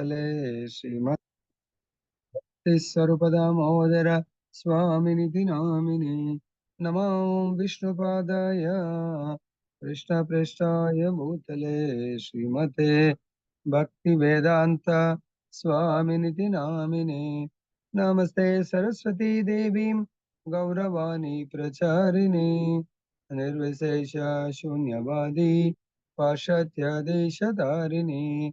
तले श्रीमति स्वरूपदामोदर स्वामिनिति नामिने नमो विष्णुपादाय। पृष्ठपृष्ठाय भूतले श्रीमते भक्तिवेदान्त स्वामिनिति नामिने नमस्ते सरस्वती देवीं, गौरवाणी प्रचारिणे। निर्विशेष शून्यवादी, पाश्चात्य देशधारिणे।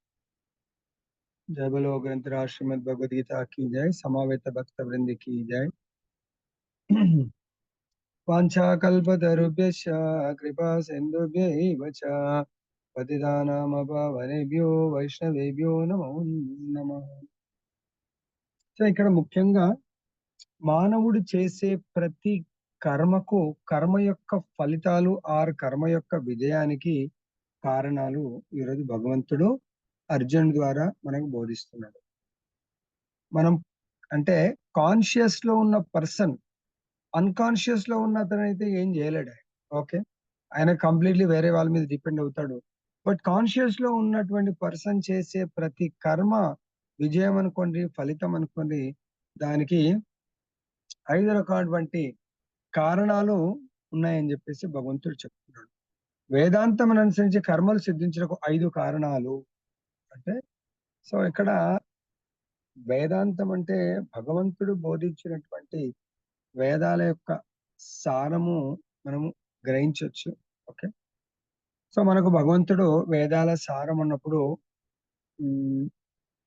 जय बोलो ग्रंथ श्रीमद भगवद गीता की जय समावेत भक्त वृंद की जय वाञ्छाकल्पतरुभ्यश्च कृपा सिन्धुभ्यैव च పతిదానామపావనేభ్యో వైష్ణవేభ్యో నమో నమ సో ఇక్కడ ముఖ్యంగా మానవుడు చేసే ప్రతి కర్మకు కర్మ యొక్క ఫలితాలు ఆర్ కర్మ యొక్క విజయానికి కారణాలు ఈరోజు భగవంతుడు అర్జున్ ద్వారా మనకు బోధిస్తున్నాడు. మనం అంటే కాన్షియస్లో ఉన్న పర్సన్ అన్కాన్షియస్లో ఉన్న అతను అయితే ఏం చేయలేడు. ఓకే? ఆయన కంప్లీట్లీ వేరే వాళ్ళ మీద డిపెండ్ అవుతాడు. బట్ కాన్షియస్లో ఉన్నటువంటి పర్సన్ చేసే ప్రతి కర్మ విజయం అనుకోండి ఫలితం అనుకోండి దానికి ఐదు రకాలటువంటి కారణాలు ఉన్నాయని చెప్పేసి భగవంతుడు చెప్తున్నాడు. వేదాంతం అనుసరించి కర్మలు సిద్ధించడానికి ఐదు కారణాలు అంటే సో ఇక్కడ వేదాంతం అంటే భగవంతుడు బోధించినటువంటి వేదాల యొక్క సారము మనము గ్రహించవచ్చు ఓకే? సో మనకు భగవంతుడు వేదాల సారం అన్నప్పుడు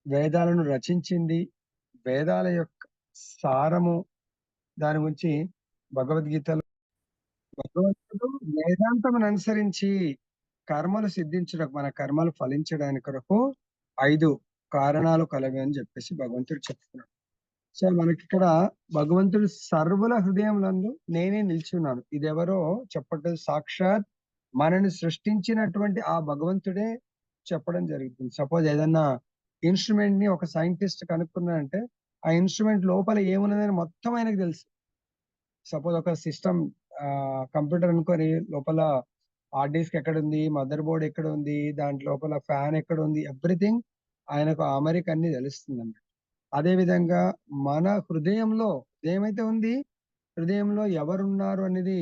వేదాలను రచించింది వేదాల యొక్క సారము దాని గురించి భగవద్గీతలో భగవంతుడు వేదాంతం అనుసరించి కర్మలు సిద్ధించడం మన కర్మలు ఫలించడానికి కొరకు ఐదు కారణాలు కలవి అని చెప్పేసి భగవంతుడు చెప్తున్నాడు. సో మనకి ఇక్కడ భగవంతుడు సర్వుల హృదయంలో నేనే నిల్చున్నాను. ఇది ఎవరో చెప్పటం సాక్షాత్ మనని సృష్టించినటువంటి ఆ భగవంతుడే చెప్పడం జరుగుతుంది. సపోజ్ ఏదన్నా ఇన్స్ట్రుమెంట్ని ఒక సైంటిస్ట్ కనుక్కున్నాడంటే ఆ ఇన్స్ట్రుమెంట్ లోపల ఏమున్నదని మొత్తం ఆయనకు తెలుసు. సపోజ్ ఒక సిస్టమ్ కంప్యూటర్ అనుకొని లోపల హార్డ్ డిస్క్ ఎక్కడ ఉంది మదర్ బోర్డ్ ఎక్కడ ఉంది దాని లోపల ఫ్యాన్ ఎక్కడ ఉంది ఎవ్రీథింగ్ ఆయనకు అమెరికా అన్ని తెలుస్తుంది అన్నమాట అదే విధంగా మన హృదయంలో ఏమైతే ఉంది? హృదయంలో ఎవరున్నారు అనేది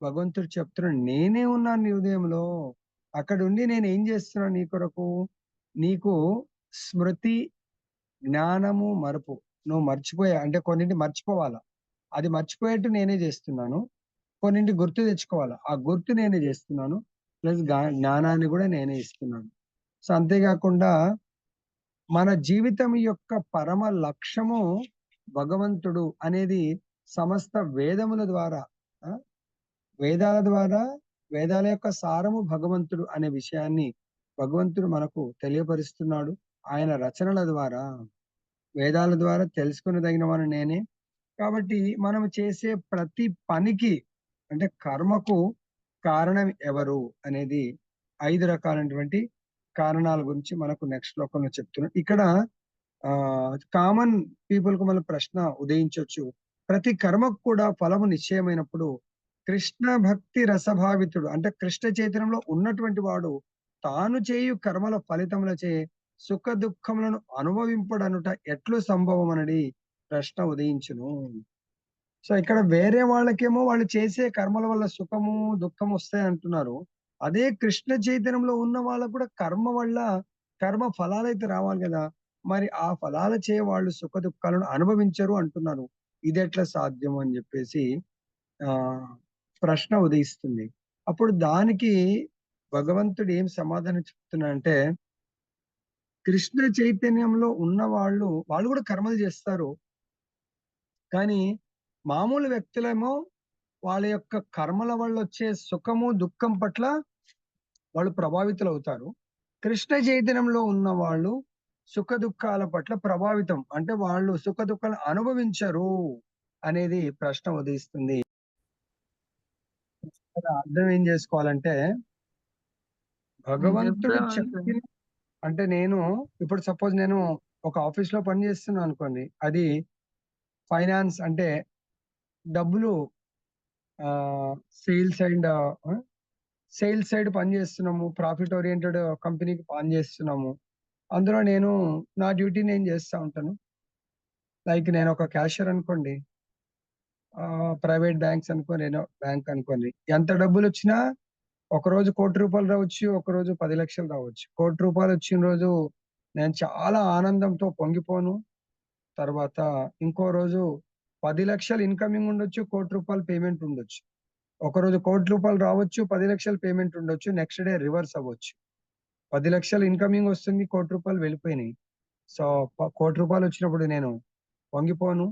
భగవంతుడు చెప్తున్నాడు నేనే ఉన్నాను నీ హృదయంలో. అక్కడ ఉండి నేను ఏం చేస్తున్నాను నీ కొరకు? నీకు స్మృతి జ్ఞానము మరపు. నువ్వు మర్చిపోయా అంటే కొన్నింటి మర్చిపోవాలా? అది మర్చిపోయేట్టు నేనే చేస్తున్నాను. కొన్నింటి గుర్తు తెచ్చుకోవాలి. ఆ గుర్తు నేనే చేస్తున్నాను. ప్లస్ జ్ఞానాన్ని కూడా నేనే ఇస్తున్నాను. సో అంతేకాకుండా మన జీవితం యొక్క పరమ లక్ష్యము భగవంతుడు అనేది సమస్త వేదముల ద్వారా వేదాల ద్వారా వేదాల యొక్క సారము భగవంతుడు అనే విషయాన్ని భగవంతుడు మనకు తెలియపరుస్తున్నాడు. ఆయన రచనల ద్వారా వేదాల ద్వారా తెలుసుకునదగిన వాడు నేనే. కాబట్టి మనం చేసే ప్రతి పనికి అంటే కర్మకు కారణం ఎవరు అనేది ఐదు రకాలైనటువంటి కారణాల గురించి మనకు నెక్స్ట్ లోకంలో చెప్తున్నాం. ఇక్కడ ఆ కామన్ పీపుల్కు మన ప్రశ్న ఉదయించవచ్చు ప్రతి కర్మకు కూడా ఫలము నిశ్చయమైనప్పుడు కృష్ణ భక్తి రసభావితుడు అంటే కృష్ణ చైతన్యంలో ఉన్నటువంటి వాడు తాను చేయు కర్మల ఫలితములచే సుఖ దుఃఖములను అనుభవింపడనుట ఎట్లు సంభవం అనడి ప్రశ్న ఉదయించును. సో ఇక్కడ వేరే వాళ్ళకేమో వాళ్ళు చేసే కర్మల వల్ల సుఖము దుఃఖం వస్తాయి అంటున్నారు. అదే కృష్ణ చైతన్యంలో ఉన్న వాళ్ళకు కూడా కర్మ వల్ల కర్మ ఫలాలు అయితే రావాలి కదా. మరి ఆ ఫలాల చే వాళ్ళు సుఖ దుఃఖాలను అనుభవించరు అంటున్నారు. ఇది ఎట్లా సాధ్యం అని చెప్పేసి ఆ ప్రశ్న ఉదయిస్తుంది. అప్పుడు దానికి భగవంతుడు ఏం సమాధానం చెప్తున్నా అంటే కృష్ణ చైతన్యంలో ఉన్న వాళ్ళు వాళ్ళు కూడా కర్మలు చేస్తారు. కానీ మామూలు వ్యక్తులేమో వాళ్ళ యొక్క కర్మల వల్ల వచ్చే సుఖము దుఃఖం పట్ల వాళ్ళు ప్రభావితులు అవుతారు కృష్ణ చైతన్యంలో ఉన్న వాళ్ళు సుఖ దుఃఖాల పట్ల ప్రభావితం అంటే వాళ్ళు సుఖ దుఃఖాలు అనుభవించరు అనేది ప్రశ్న ఉదయిస్తుంది. అర్థం ఏం చేసుకోవాలంటే భగవంతుడు చెప్పిన. అంటే నేను ఇప్పుడు సపోజ్ నేను ఒక ఆఫీస్‌లో పని చేస్తున్నా అనుకోండి. అది ఫైనాన్స్ అంటే డబ్బులు సేల్స్ అండ్ సేల్స్ సైడ్ పని చేస్తున్నాము. ప్రాఫిట్ ఓరియెంటెడ్ కంపెనీకి పని చేస్తున్నాము. అందులో నేను నా డ్యూటీ నేను చేస్తా ఉంటాను. లైక్ నేను ఒక క్యాషియర్ అనుకోండి. ప్రైవేట్ బ్యాంక్స్ అనుకో నేను బ్యాంక్ అనుకోండి. ఎంత డబ్బులు వచ్చినా ఒకరోజు కోటి రూపాయలు రావచ్చు. ఒకరోజు 10,00,000 రావచ్చు. కోటి రూపాయలు వచ్చిన రోజు నేను చాలా ఆనందంతో పొంగిపోను. తర్వాత ఇంకో రోజు పది లక్షలు ఇన్‌కమింగ్ ఉండొచ్చు. కోటి రూపాయలు పేమెంట్ ఉండొచ్చు. ఒకరోజు కోటి రూపాయలు రావచ్చు. పది లక్షలు పేమెంట్ ఉండొచ్చు. నెక్స్ట్ డే రివర్స్ అవ్వచ్చు. పది లక్షలు ఇన్‌కమింగ్ వస్తుంది. కోటి రూపాయలు వెళ్ళిపోయినాయి. సో, కోటి రూపాయలు వచ్చినప్పుడు నేను పొంగిపోను.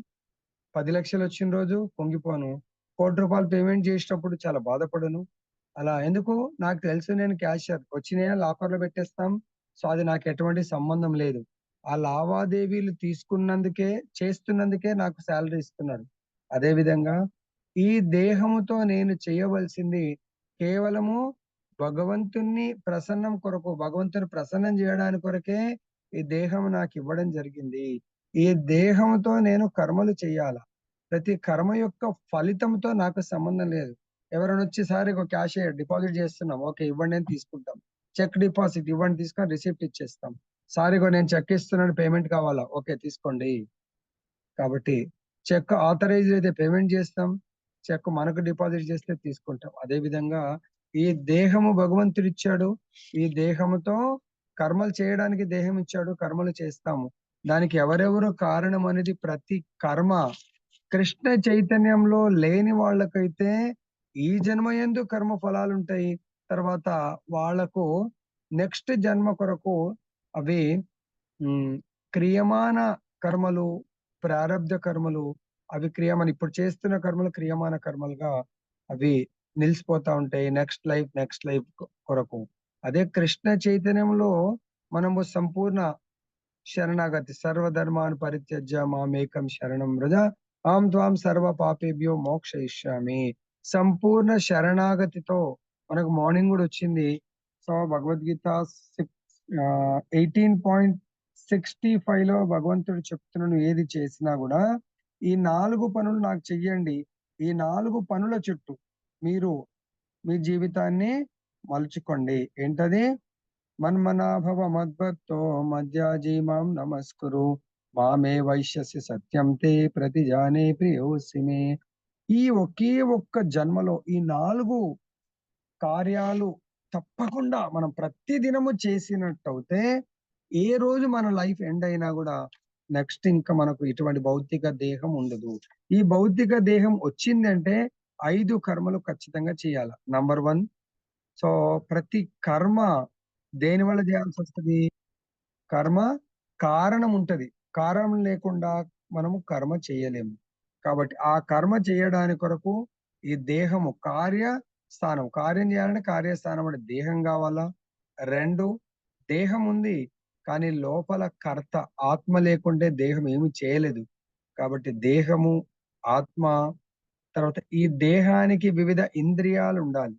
పది లక్షలు వచ్చిన రోజు పొంగిపోను. కోటి రూపాయలు పేమెంట్ చేసేటప్పుడు చాలా బాధపడను. అలా ఎందుకు నాకు తెలుసు నేను క్యాషియర్. వచ్చినాయా లాకర్‌లో పెట్టేస్తాం. సో, అది నాకు ఎటువంటి సంబంధం లేదు. ఆ లావాదేవీలు తీసుకున్నందుకే చేస్తున్నందుకే నాకు శాలరీ ఇస్తున్నారు. అదే విధంగా ఈ దేహముతో నేను చేయవలసింది కేవలము భగవంతుణ్ణి ప్రసన్నం కొరకు, భగవంతుని ప్రసన్నం చేయడానికి కొరకే ఈ దేహం నాకు ఇవ్వడం జరిగింది. ఈ దేహంతో నేను కర్మలు చేయాల. ప్రతి కర్మ యొక్క ఫలితంతో నాకు సంబంధం లేదు. ఎవరైనా వచ్చి సార్ ఇగో డిపాజిట్ చేస్తున్నాం. ఓకే. ఇవ్వండి అని తీసుకుంటాం. చెక్ డిపాజిట్ ఇవ్వండి తీసుకొని రిసిప్ట్ ఇచ్చేస్తాం. సారీగో నేను చెక్ ఇస్తున్నాను పేమెంట్ కావాలా? ఓకే. తీసుకోండి. కాబట్టి చెక్ ఆథరైజ్ అయితే పేమెంట్ చేస్తాం. చెక్ మనకు డిపాజిట్ చేస్తే తీసుకుంటాం. అదే విధంగా ఈ దేహము భగవంతుడిచ్చాడు. ఈ దేహముతో కర్మలు చేయడానికి దేహం ఇచ్చాడు. కర్మలు చేస్తాము. దానికి ఎవరెవరు కారణం అనేది ప్రతి కర్మ కృష్ణ చైతన్యంలో లేని వాళ్ళకైతే ఈ జన్మయందు కర్మ ఫలాలు ఉంటాయి తర్వాత వాళ్ళకు నెక్స్ట్ జన్మ కొరకు అవి క్రియమాన కర్మలు, ప్రారంధ కర్మలు అవి క్రియమాన ఇప్పుడు చేస్తున్న కర్మలు క్రియమాన కర్మలుగా అవి నిలిచిపోతా ఉంటాయి. నెక్స్ట్ లైఫ్, నెక్స్ట్ లైఫ్ కొరకు. అదే కృష్ణ చైతన్యంలో మనము సంపూర్ణ శరణాగతి సర్వధర్మాన్ పరిత్యజ్య మామేకం శరణం వ్రజ ఆం త్వాం సర్వ పాపేభ్యో మోక్షయిష్యామి. సంపూర్ణ శరణాగతితో మనకు మార్నింగ్ కూడా వచ్చింది. So, Bhagavad Gita six eighteen point sixty ఫైవ్లో భగవంతుడు చెప్తున్నాను ఏది చేసినా కూడా ఈ నాలుగు పనులు నాకు చెయ్యండి. ఈ నాలుగు పనుల చుట్టూ మీరు మీ జీవితాన్ని మలుచుకోండి. ఏంటది? మన్మనాభవ మద్భక్తో మధ్యాజీమాం నమస్కురు. మామే వైశ్యసి సత్యం తే ప్రతిజానే ప్రియోసి మే. ఈ ఒకే ఒక్క జన్మలో ఈ నాలుగు కార్యాలు తప్పకుండా మనం ప్రతి దినము చేసినట్టయితే ఏ రోజు మన లైఫ్ ఎండ్ అయినా కూడా నెక్స్ట్ ఇంకా మనకు ఇటువంటి భౌతిక దేహం ఉండదు. ఈ భౌతిక దేహం వచ్చిందంటే ఐదు కర్మలు ఖచ్చితంగా చేయాలి నంబర్ వన్ సో, ప్రతి కర్మ దేని వల్ల చేయాల్సి వస్తుంది కర్మ కారణం ఉంటది. కారణం లేకుండా మనము కర్మ చేయలేము. కాబట్టి ఆ కర్మ చేయడానికి కొరకు ఈ దేహము కార్య స్థానం. కార్యం చేయాలంటే కార్యస్థానం అంటే దేహం కావాలా రెండు దేహం ఉంది. కానీ లోపల కర్త ఆత్మ లేకుంటే దేహం ఏమి చేయలేదు. కాబట్టి దేహము, ఆత్మ తర్వాత ఈ దేహానికి వివిధ ఇంద్రియాలు ఉండాలి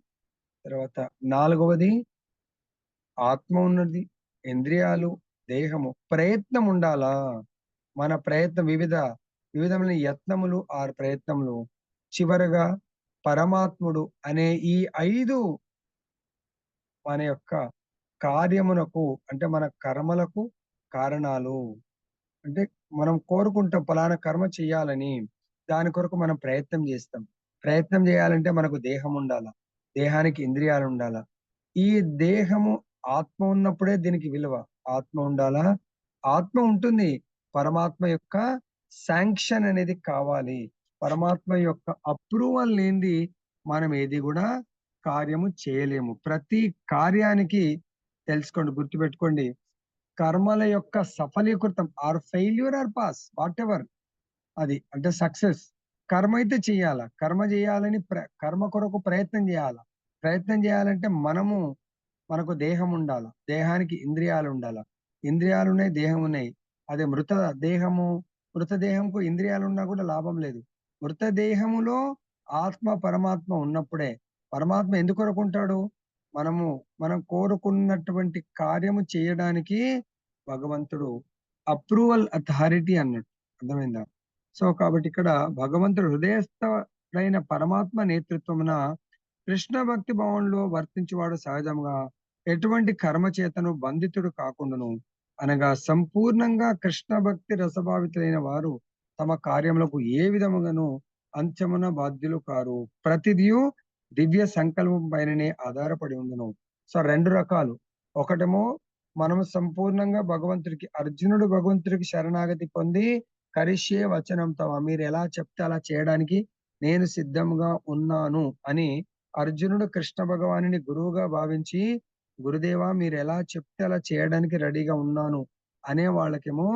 తర్వాత నాలుగవది ఆత్మ ఉన్నది. ఇంద్రియాలు, దేహము ప్రయత్నం ఉండాలా? మన ప్రయత్నం వివిధ వివిధమైన యత్నములు ఆరు ప్రయత్నములు చివరగా పరమాత్ముడు అనే ఈ ఐదు మన యొక్క కార్యమునకు అంటే మన కర్మలకు కారణాలు. అంటే మనం కోరుకుంటాం పలానా కర్మ చేయాలని. దాని కొరకు మనం ప్రయత్నం చేస్తాం. ప్రయత్నం చేయాలంటే మనకు దేహం ఉండాల. దేహానికి ఇంద్రియాలు ఉండాల ఈ దేహము ఆత్మ ఉన్నప్పుడే దీనికి విలువ. ఆత్మ ఉండాలా? ఆత్మ ఉంటుంది. పరమాత్మ యొక్క శాంక్షన్ అనేది కావాలి. పరమాత్మ యొక్క అప్రూవల్ లేనిది మనం ఏది కూడా కార్యము చేయలేము. ప్రతి కార్యానికి తెలుసుకోండి, గుర్తుపెట్టుకోండి. కర్మల యొక్క సఫలీకృతం or failure or pass whatever అది. అంటే సక్సెస్. కర్మ అయితే చేయాల కర్మ చేయాలని ప్ర కర్మ కొరకు ప్రయత్నం చేయాల. ప్రయత్నం చేయాలంటే మనము మనకు దేహం ఉండాల. దేహానికి ఇంద్రియాలుండాల. ఇంద్రియాలున్నాయి, దేహం ఉన్నాయి. అదే మృత దేహము, మృతదేహంకు ఇంద్రియాలు ఉన్నా కూడా లాభం లేదు. మృతదేహములో ఆత్మ పరమాత్మ ఉన్నప్పుడే. పరమాత్మ ఎందుకు కోరుకుంటాడు? మనము మనం కోరుకున్నటువంటి కార్యము చేయడానికి భగవంతుడు అప్రూవల్ అథారిటీ అన్నట్టు. అర్థమైందా? సో కాబట్టి ఇక్కడ భగవంతుడు హృదయస్థుడైన పరమాత్మ నేతృత్వమున కృష్ణ భక్తి భావంలో వర్తించువాడు సహజంగా ఎటువంటి కర్మ చేతను బంధితుడు కాకుండాను. అనగా సంపూర్ణంగా కృష్ణ భక్తి రసభావితులైన వారు తమ కార్యములకు ఏ విధముగాను అంచమున బాధ్యులు కారు. ప్రతిదియు దివ్య సంకల్పం పైననే ఆధారపడి ఉండును. సో రెండు రకాలు. ఒకటేమో మనం సంపూర్ణంగా భగవంతుడికి అర్జునుడు భగవంతుడికి శరణాగతి పొంది కరిషే వచనం తమ మీరు ఎలా చెప్తే అలా చేయడానికి నేను సిద్ధంగా ఉన్నాను అని అర్జునుడు కృష్ణ భగవానుని గురువుగా భావించి గురుదేవా మీరు ఎలా చెప్తే అలా చేయడానికి రెడీగా ఉన్నాను అనే వాళ్ళకేమో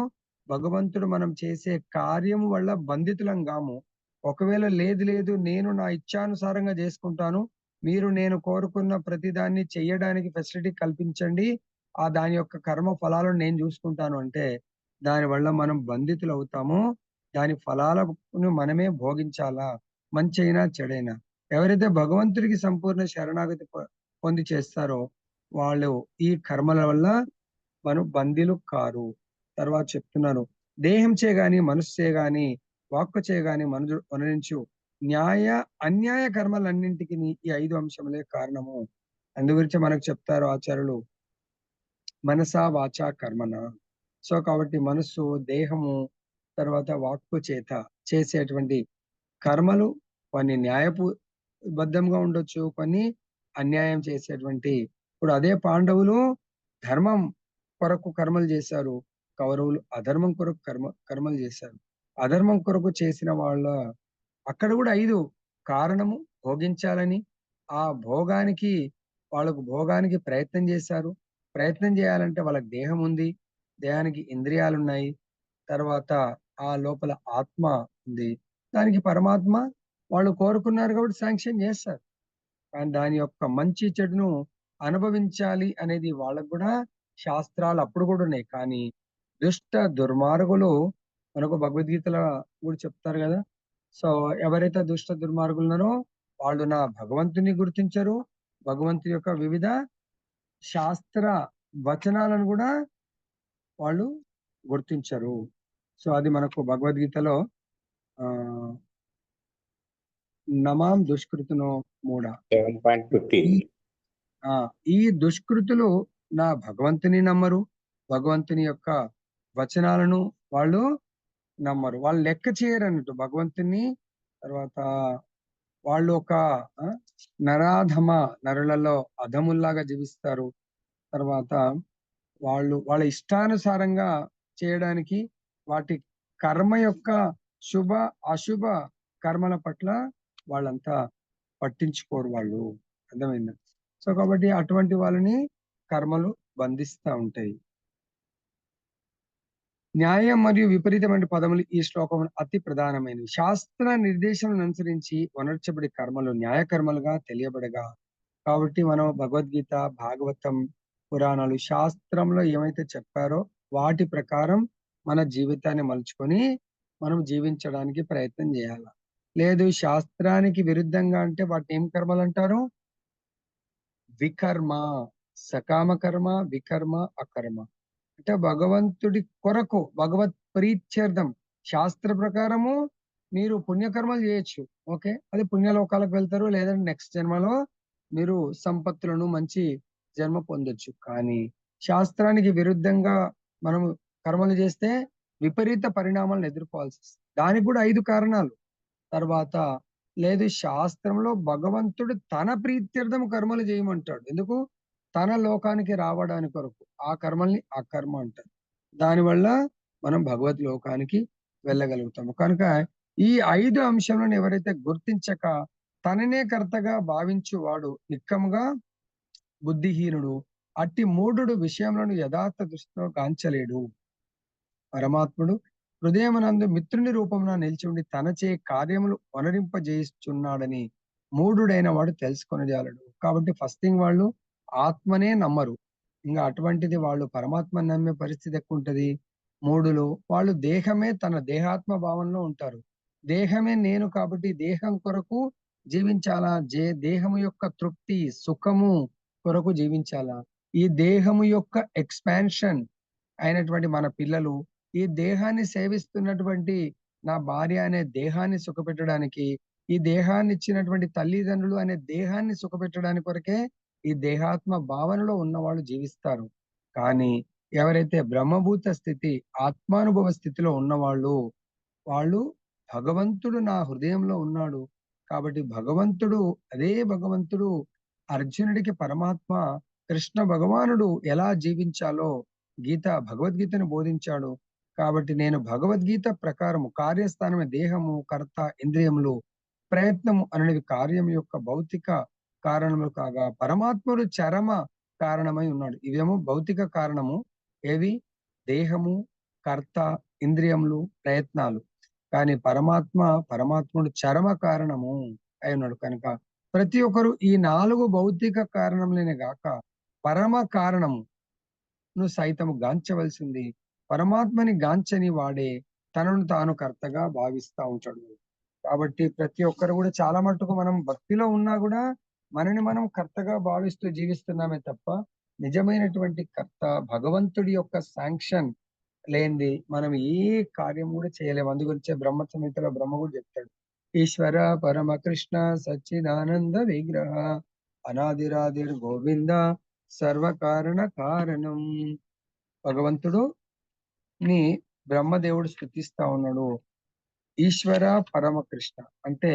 భగవంతుడు మనం చేసే కార్యం వల్ల బంధితులం కాము. ఒకవేళ లేదు లేదు నేను నా ఇచ్చానుసారంగా చేసుకుంటాను. మీరు నేను కోరుకున్న ప్రతిదాన్ని చెయ్యడానికి ఫెసిలిటీ కల్పించండి. ఆ దాని యొక్క కర్మ ఫలాలను నేను చూసుకుంటాను అంటే దాని వల్ల మనం బంధితులు అవుతాము. దాని ఫలాలను మనమే భోగించాలా? మంచి అయినా చెడైనా. ఎవరైతే భగవంతుడికి సంపూర్ణ శరణాగతి పొంది చేస్తారో వాళ్ళు ఈ కర్మల వల్ల మనం బందీలు కారు. తర్వాత చెప్తున్నారు. దేహం చే గాని చేయగాని గాని వాక్కు చే గాని మనుజు మరణించు న్యాయ అన్యాయ కర్మలన్నింటికి ఈ ఐదు అంశములే కారణము. అందు గురించి మనకు చెప్తారు ఆచార్యులు. మనసా వాచ కర్మన. సో కాబట్టి మనస్సు దేహము తర్వాత వాక్కు చేత చేసేటువంటి కర్మలు కొన్ని న్యాయపు బద్ధంగా ఉండొచ్చు. కొన్ని అన్యాయం చేసేటువంటి. ఇప్పుడు అదే పాండవులు ధర్మం కొరకు కర్మలు చేశారు. కౌరవులు అధర్మం కొరకు కర్మ కర్మలు చేశారు. అధర్మం కొరకు చేసిన వాళ్ళ అక్కడ కూడా ఐదు కారణము భోగించాలని ఆ భోగానికి వాళ్ళకు భోగానికి ప్రయత్నం చేశారు. ప్రయత్నం చేయాలంటే వాళ్ళకి దేహం ఉంది దేహానికి ఇంద్రియాలు ఉన్నాయి తర్వాత ఆ లోపల ఆత్మ ఉంది. దానికి పరమాత్మ వాళ్ళు కోరుకున్నారు కాబట్టి శాంక్షన్ చేస్తారు కానీ దాని యొక్క మంచి చెడును అనుభవించాలి అనేది వాళ్ళకు కూడా శాస్త్రాలు అప్పుడు కూడా ఉన్నాయి. కానీ దుష్ట దుర్మార్గులు మనకు భగవద్గీతలో కూడా చెప్తారు కదా. సో ఎవరైతే దుష్ట దుర్మార్గులు ఉన్నారో వాళ్ళు నా భగవంతుని గుర్తించరు. భగవంతుని యొక్క వివిధ శాస్త్ర వచనాలను కూడా వాళ్ళు గుర్తించరు. సో అది మనకు భగవద్గీతలో ఆ నమాం దుష్కృతునో మూడ. ఈ దుష్కృతులు నా భగవంతుని నమ్మరు. భగవంతుని యొక్క వచనాలను వాళ్ళు నమ్మరు. వాళ్ళు లెక్క చేయరు అన్నట్టు భగవంతుని తర్వాత వాళ్ళు ఒక నరాధమ నరులలో అధముల్లాగా జీవిస్తారు. తర్వాత వాళ్ళు వాళ్ళ ఇష్టానుసారంగా చేయడానికి వాటి కర్మ యొక్క శుభ అశుభ కర్మల పట్ల వాళ్ళంతా పట్టించుకోరు వాళ్ళు. అర్థమైందా? సో కాబట్టి అటువంటి వాళ్ళని కర్మలు బంధిస్తా ఉంటాయి. న్యాయం మరియు విపరీతమైన పదములు ఈ శ్లోకం అతి ప్రధానమైనవి. శాస్త్ర నిర్దేశం అనుసరించి వనర్చబడి కర్మలు న్యాయ కర్మలుగా తెలియబడగా. కాబట్టి మనం భగవద్గీత భాగవతం పురాణాలు శాస్త్రంలో ఏమైతే చెప్పారో వాటి ప్రకారం మన జీవితాన్ని మలుచుకొని మనం జీవించడానికి ప్రయత్నం చేయాలి? లేదు శాస్త్రానికి విరుద్ధంగా అంటే వాటిని ఏం కర్మలు అంటారు? వికర్మ సకామ కర్మ వికర్మ అకర్మ. అంటే భగవంతుడి కొరకు భగవత్ ప్రీత్యర్థం. శాస్త్ర ప్రకారము మీరు పుణ్యకర్మలు చేయొచ్చు ఓకే? అది పుణ్యలోకాలకు వెళ్తారు లేదంటే నెక్స్ట్ జన్మలో మీరు సంపత్తులను మంచి జన్మ పొందొచ్చు. కానీ శాస్త్రానికి విరుద్ధంగా మనము కర్మలు చేస్తే విపరీత పరిణామాలను ఎదుర్కోవాల్సి వస్తుంది. దానికి కూడా ఐదు కారణాలు. తర్వాత లేదు శాస్త్రంలో భగవంతుడు తన ప్రీత్యర్థం కర్మలు చేయమంటాడు. ఎందుకు? తన లోకానికి రావడానికి కొరకు ఆ కర్మల్ని అకర్మ అంటారు. దానివల్ల మనం భగవత్ లోకానికి వెళ్ళగలుగుతాము. కనుక ఈ ఐదు అంశాలను ఎవరైతే గుర్తించక తననే కర్తగా భావించువాడు నిక్కముగా బుద్ధిహీనుడు అట్టి మూఢుడు విషయములను యథార్థ దృష్టితో గాంచలేడు. పరమాత్ముడు హృదయమునందు మిత్రుని రూపమున నిలిచి ఉండి తనచే కార్యములు వనరింపజేస్తున్నాడని మూఢుడైన వాడు తెలుసుకొని జాలడు కాబట్టి ఫస్ట్ థింగ్ వాళ్ళు ఆత్మనే నమ్మరు. ఇంకా అటువంటిది వాళ్ళు పరమాత్మని నమ్మే పరిస్థితి ఎక్కువ ఉంటది మూడులు వాళ్ళు దేహమే తన దేహాత్మ భావంలో ఉంటారు. దేహమే నేను కాబట్టి దేహం కొరకు జీవించాలా? జే దేహము యొక్క తృప్తి సుఖము కొరకు జీవించాలా? ఈ దేహము యొక్క ఎక్స్పాన్షన్ అయినటువంటి మన పిల్లలు ఈ దేహాన్ని సేవిస్తున్నటువంటి నా భార్య అనే దేహాన్ని సుఖపెట్టడానికి ఈ దేహాన్ని ఇచ్చినటువంటి తల్లిదండ్రులు అనే దేహాన్ని సుఖపెట్టడానికి కొరకే ఈ దేహాత్మ భావనలో ఉన్నవాళ్ళు జీవిస్తారు. కానీ ఎవరైతే బ్రహ్మభూత స్థితి ఆత్మానుభవ స్థితిలో ఉన్నవాళ్ళు వాళ్ళు భగవంతుడు నా హృదయంలో ఉన్నాడు. కాబట్టి భగవంతుడు అదే భగవంతుడు అర్జునుడికి పరమాత్మ కృష్ణ భగవానుడు ఎలా జీవించాలో గీత భగవద్గీతను బోధించాడు. కాబట్టి నేను భగవద్గీత ప్రకారము కార్యస్థానమే దేహము కర్త ఇంద్రియములు ప్రయత్నము అనేవి కార్యం యొక్క భౌతిక కారణము కాగా పరమాత్ముడు చరమ కారణమై ఉన్నాడు. ఇవేమో భౌతిక కారణము ఏవి? దేహము కర్త ఇంద్రియములు ప్రయత్నాలు. కానీ పరమాత్మ పరమాత్ముడు చరమ కారణము అయి ఉన్నాడు. కనుక ప్రతి ఒక్కరు ఈ నాలుగు భౌతిక కారణములనే గాక పరమ కారణము ను సైతము గాంచవలసింది. పరమాత్మని గాంచని వాడే తనను తాను కర్తగా భావిస్తా ఉంటాడు. కాబట్టి ప్రతి ఒక్కరు కూడా చాలా మట్టుకు మనం భక్తిలో ఉన్నా కూడా మనని మనం కర్తగా భావిస్తూ జీవిస్తున్నామే తప్ప నిజమైనటువంటి కర్త భగవంతుడి యొక్క శాంక్షన్ లేనిది మనం ఏ కార్యం కూడా చేయలేము. అందు గురించే బ్రహ్మ సంహితలో బ్రహ్మ కూడా చెప్తాడు. ఈశ్వర పరమ కృష్ణ సచ్చిదానంద విగ్రహ అనాదిరాదిర్ గోవింద సర్వకారణ కారణం. భగవంతుడు ని బ్రహ్మదేవుడు స్థుతిస్తా ఉన్నాడు. ఈశ్వర పరమ కృష్ణ అంటే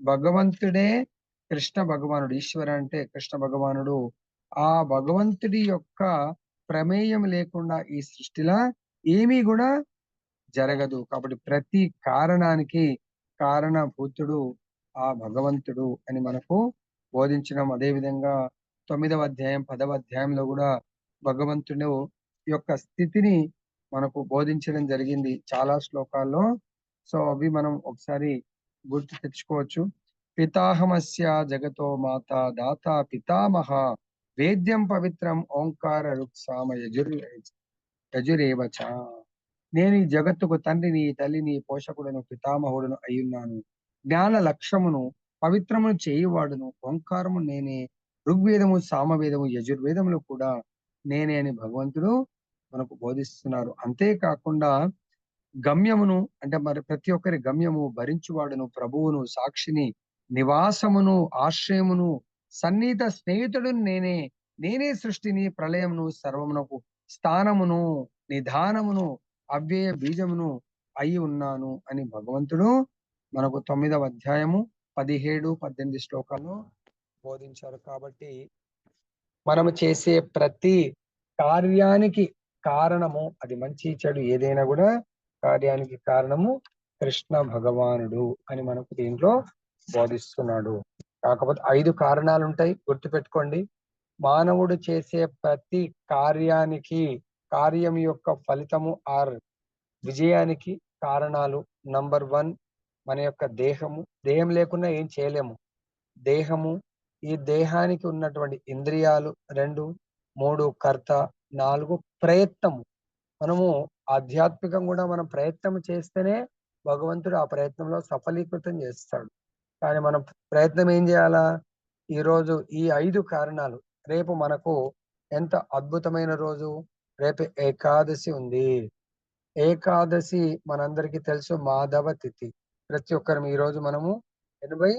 భగవంతుడే కృష్ణ భగవానుడు ఈశ్వర అంటే కృష్ణ భగవానుడు. ఆ భగవంతుడి యొక్క ప్రమేయం లేకుండా ఈ సృష్టిలా ఏమీ కూడా జరగదు. కాబట్టి ప్రతి కారణానికి కారణభూతుడు ఆ భగవంతుడు అని మనకు బోధించడం. అదే విధంగా తొమ్మిదవ అధ్యాయం పదవ అధ్యాయంలో కూడా భగవంతుడు యొక్క స్థితిని మనకు బోధించడం జరిగింది. చాలా శ్లోకాల్లో. సో అవి మనం ఒకసారి గుర్తు తెచ్చుకోవచ్చు. పితాహమస్య జగతో మాత దాత పితామహ. వేద్యం పవిత్రం ఓంకార రుక్సామ యజుర్ యజురేవచ నేను ఈ జగత్తుకు తండ్రిని తల్లిని పోషకుడును పితామహుడను అయ్యున్నాను. జ్ఞాన లక్ష్యమును పవిత్రమును చేయువాడును ఓంకారము నేనే ఋగ్వేదము సామవేదము యజుర్వేదములు కూడా నేనే అని భగవంతుడు మనకు బోధిస్తున్నారు. అంతేకాకుండా గమ్యమును అంటే మరి ప్రతి ఒక్కరి గమ్యము భరించువాడును ప్రభువును సాక్షిని నివాసమును ఆశ్రయమును సన్నిహిత స్నేహితుడు నేనే నేనే సృష్టిని ప్రళయమును సర్వమునకు స్థానమును నిధానమును అవ్యయ బీజమును అయి ఉన్నాను అని భగవంతుడు మనకు తొమ్మిదవ అధ్యాయము పదిహేడు పద్దెనిమిది శ్లోకాలు బోధించారు కాబట్టి మనము చేసే ప్రతి కార్యానికి కారణము అది మంచి చెడు ఏదైనా కూడా కార్యానికి కారణము కృష్ణ భగవానుడు అని మనకు దీంట్లో బోధిస్తున్నాడు. కాకపోతే ఐదు కారణాలు ఉంటాయి గుర్తుపెట్టుకోండి. మానవుడు చేసే ప్రతి కార్యానికి కార్యం యొక్క ఫలితము ఆర్ విజయానికి కారణాలు నంబర్ వన్ మన యొక్క దేహము. దేహం లేకుండా ఏం చేయలేము. దేహము ఈ దేహానికి ఉన్నటువంటి ఇంద్రియాలు రెండు మూడు కర్త నాలుగు ప్రయత్నము. మనము ఆధ్యాత్మికం కూడా మనం ప్రయత్నం చేస్తేనే భగవంతుడు ఆ ప్రయత్నంలో సఫలీకృతం చేస్తాడు. కానీ మనం ప్రయత్నం ఏం చేయాలా? ఈ రోజు ఈ ఐదు కారణాలు. రేపు మనకు ఎంత అద్భుతమైన రోజు? రేపు ఏకాదశి ఉంది. ఏకాదశి మనందరికీ తెలుసు మాధవ తిథి. ప్రతి ఒక్కరం ఈ రోజు మనము ఎనభై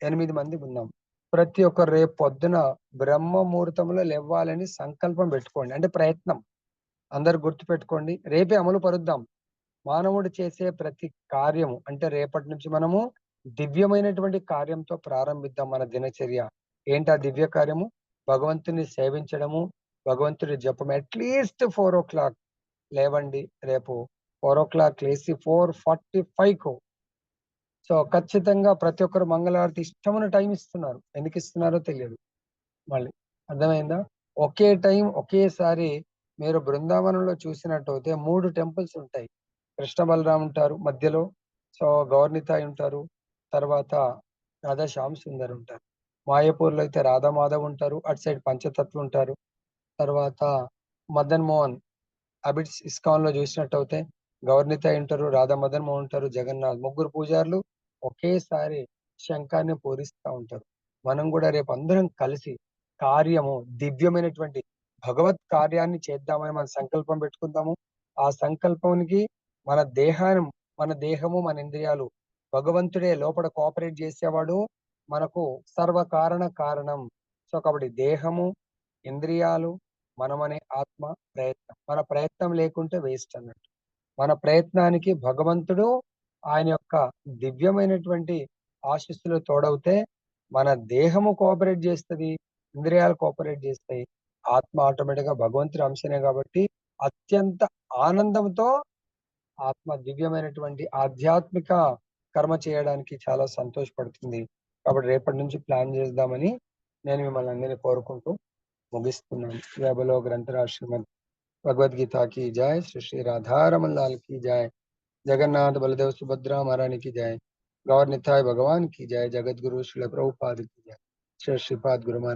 ఎనిమిది మంది ఉన్నాం. ప్రతి ఒక్కరు రేపు పొద్దున బ్రహ్మ ముహూర్తంలో లేవ్వాలని సంకల్పం పెట్టుకోండి. అంటే ప్రయత్నం. అందరు గుర్తు పెట్టుకోండి రేపే అమలు పరుద్దాం మానవుడు చేసే ప్రతి కార్యము అంటే రేపటి నుంచి మనము దివ్యమైనటువంటి కార్యంతో ప్రారంభిద్దాం మన దినచర్య. ఏంటి ఆ దివ్య కార్యము? భగవంతుని సేవించడము భగవంతుడి జపం అట్లీస్ట్ ఫోర్ ఓ క్లాక్ లేవండి రేపు. ఫోర్ ఓ క్లాక్ లేచి ఫోర్ ఫార్టీ ఫైవ్కు సో ఖచ్చితంగా ప్రతి ఒక్కరు మంగళారతి ఇష్టమైన టైం ఇస్తున్నారు. ఎందుకు ఇస్తున్నారో తెలియదు. మళ్ళీ అర్థమైందా? ఒకే టైం ఒకేసారి మీరు బృందావనంలో చూసినట్టయితే మూడు టెంపుల్స్ ఉంటాయి. కృష్ణ బలరాం ఉంటారు మధ్యలో. సో గౌర్నితాయి ఉంటారు. తర్వాత రాధా శ్యామ్ సుందర్ ఉంటారు. మాయపూర్లో అయితే రాధా మాధవ్ ఉంటారు. అటు సైడ్ పంచతత్వ ఉంటారు. తర్వాత మదన్ మోహన్ అబిడ్స్ ఇస్కాన్లో చూసినట్టయితే గవర్నిత ఉంటారు రాధా మదన్ మోహన్ ఉంటారు జగన్నాథ్ ముగ్గురు పూజారులు ఒకేసారి శంఖాన్ని పూరిస్తా ఉంటారు. మనం కూడా రేపు అందరం కలిసి కార్యము దివ్యమైనటువంటి భగవత్ కార్యాన్ని చేద్దామని మన సంకల్పం పెట్టుకుందాము. ఆ సంకల్పానికి మన దేహాన్ని మన దేహము మన ఇంద్రియాలు భగవంతుడే లోపల కోఆపరేట్ చేసేవాడు. మనకు సర్వకారణ కారణం సో కాబట్టి దేహము ఇంద్రియాలు మనమనే ఆత్మ ప్రయత్నం. మన ప్రయత్నం లేకుంటే వేస్ట్ అన్నట్టు. మన ప్రయత్నానికి భగవంతుడు ఆయన యొక్క దివ్యమైనటువంటి ఆశీస్సులు తోడవుతే మన దేహము కోఆపరేట్ చేస్తుంది ఇంద్రియాలు కోఆపరేట్ చేస్తాయి. ఆత్మ ఆటోమేటిక్గా భగవంతుడి అంశనే కాబట్టి అత్యంత ఆనందంతో ఆత్మ దివ్యమైనటువంటి ఆధ్యాత్మిక కర్మ చేయడానికి చాలా సంతోషపడుతుంది కాబట్టి రేపటి నుంచి ప్లాన్ చేద్దామని నేను మిమ్మల్ని అందరినీ కోరుకుంటూ ముగిస్తున్నాను వేబలో గ్రంథరాజ్ శ్రీమద్ భగవద్గీత की जय श्री श्री राधा रमन लाल की जय जगन्नाथ बलदेव सुभद्रा महारानी की जय गौर निताय भगवान की जय जगत गुरु श्री प्रभुपाद की जय श्री श्रीपाद गुरु महाराज